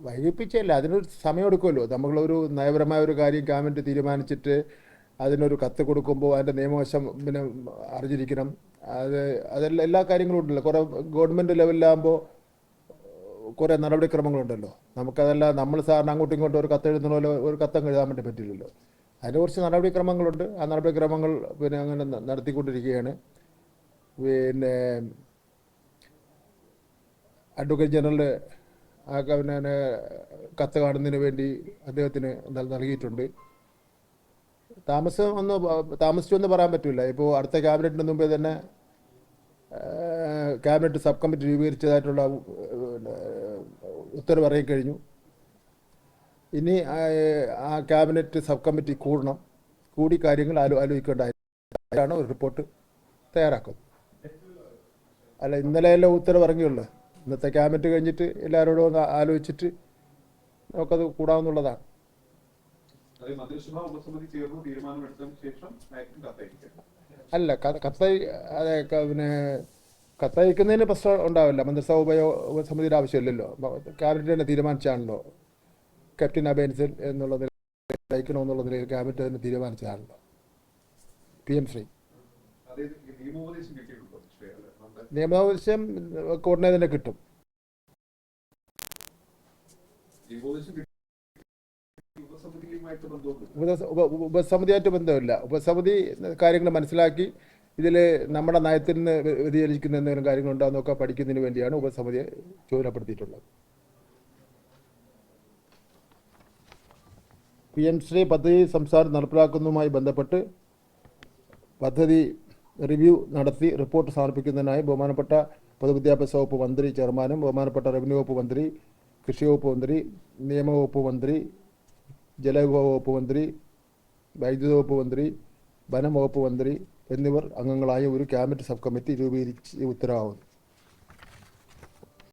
വൈകിപ്പിച്ചല്ല അതിനൊരു സമയമെടുക്കുമല്ലോ നമ്മളൊരു നയപരമായ ഒരു കാര്യം ഗവൺമെന്റ് തീരുമാനിച്ചിട്ട് അതിനൊരു കത്ത് കൊടുക്കുമ്പോൾ അതിന്റെ നിയമവശം പിന്നെ അറിഞ്ഞിരിക്കണം. അത് അതെല്ലാം എല്ലാ കാര്യങ്ങളും ഉണ്ടല്ലോ. കുറേ ഗവൺമെന്റ് ലെവലിലാകുമ്പോൾ കുറേ നടപടിക്രമങ്ങളുണ്ടല്ലോ. നമുക്കതെല്ലാം നമ്മൾ സാറിന് അങ്ങോട്ടും ഇങ്ങോട്ടും ഒരു കത്ത് എഴുതുന്ന പോലെ ഒരു കത്തം എഴുതാൻ വേണ്ടി പറ്റില്ലല്ലോ. അതിന് കുറച്ച് നടപടിക്രമങ്ങളുണ്ട്. ആ നടപടിക്രമങ്ങൾ പിന്നെ അങ്ങനെ നടത്തിക്കൊണ്ടിരിക്കുകയാണ്. പിന്നെ അഡ്വക്കേറ്റ് ജനറൽ പിന്നെ കത്ത് കാണുന്നതിന് വേണ്ടി അദ്ദേഹത്തിന് നൽ- നൽകിയിട്ടുണ്ട്. താമസം ഒന്ന് താമസിച്ചു എന്ന് പറയാൻ പറ്റില്ല ഇപ്പോൾ അടുത്ത ക്യാബിനറ്റിന് മുമ്പേ തന്നെ ക്യാബിനറ്റ് സബ് കമ്മിറ്റി രൂപീകരിച്ചതായിട്ടുള്ള ഉത്തരവ് ഇറങ്ങിക്കഴിഞ്ഞു ഇനി ആ, ക്യാബിനറ്റ് സബ് കമ്മിറ്റി കൂടണം. കൂടി കാര്യങ്ങൾ ആലോ ആലോചിക്കേണ്ടതാണ് ഒരു റിപ്പോർട്ട് തയ്യാറാക്കുന്നത്. അല്ല ഇന്നലെയല്ലോ ഉത്തരവ് ഇറങ്ങിയുള്ളൂ? ഇന്നത്തെ ക്യാബിനറ്റ് കഴിഞ്ഞിട്ട് എല്ലാവരോടും ഒന്ന് ആലോചിച്ചിട്ട് നമുക്കത് കൂടാവുന്നുള്ളതാണ്. അല്ല കത്തൈ അതെ പിന്നെ കത്തയക്കുന്നതിന് പ്രശ്നം ഉണ്ടാവില്ല. മന്ത്രിസഭ ഉപയോഗ ഉപസമിതിയുടെ ആവശ്യമില്ലല്ലോ. ക്യാബിനറ്റ് തന്നെ തീരുമാനിച്ചാണല്ലോ. ക്യാപ്റ്റൻ അബേൻസിൽ എന്നുള്ള നിലയിൽ അയക്കണമെന്നുള്ള നിലയിൽ ക്യാബിനറ്റ് തന്നെ തീരുമാനിച്ചതാണല്ലോ. P M Shri. നിയമോപദേശം കിട്ടിയിട്ടുണ്ടോ? അത് ഉടനെ തന്നെ കിട്ടും. നിയമോപദേശം ഉപസമിതിയായിട്ട് ബന്ധമില്ല. ഉപസമിതി കാര്യങ്ങൾ മനസ്സിലാക്കി ഇതിൽ നമ്മുടെ നയത്തിൽ നിന്ന് വ്യ- വ്യതിചലിക്കുന്ന എന്തെങ്കിലും കാര്യങ്ങളുണ്ടോ എന്നൊക്കെ പഠിക്കുന്നതിന് വേണ്ടിയാണ് ഉപസമിതിയെ ചുമതലപ്പെടുത്തിയിട്ടുള്ളത് പി എം ശ്രീ പദ്ധതി സംസ്ഥാനം നടപ്പിലാക്കുന്നതുമായി ബന്ധപ്പെട്ട് പദ്ധതി റിവ്യൂ നടത്തി റിപ്പോർട്ട് സമർപ്പിക്കുന്നതിനായി ബഹുമാനപ്പെട്ട പൊതുവിദ്യാഭ്യാസ വകുപ്പ് മന്ത്രി ചെയർമാനും ബഹുമാനപ്പെട്ട റവന്യൂ വകുപ്പ് മന്ത്രി കൃഷി വകുപ്പ് മന്ത്രി നിയമവകുപ്പ് മന്ത്രി ജലവിഭവ വകുപ്പ് മന്ത്രി വൈദ്യുത വകുപ്പ് മന്ത്രി വനം വകുപ്പ് മന്ത്രി എന്നിവർ അംഗങ്ങളായ ഒരു ക്യാബിനറ്റ് സബ് കമ്മിറ്റി രൂപീകരിച്ച് ഉത്തരവാകുന്നു.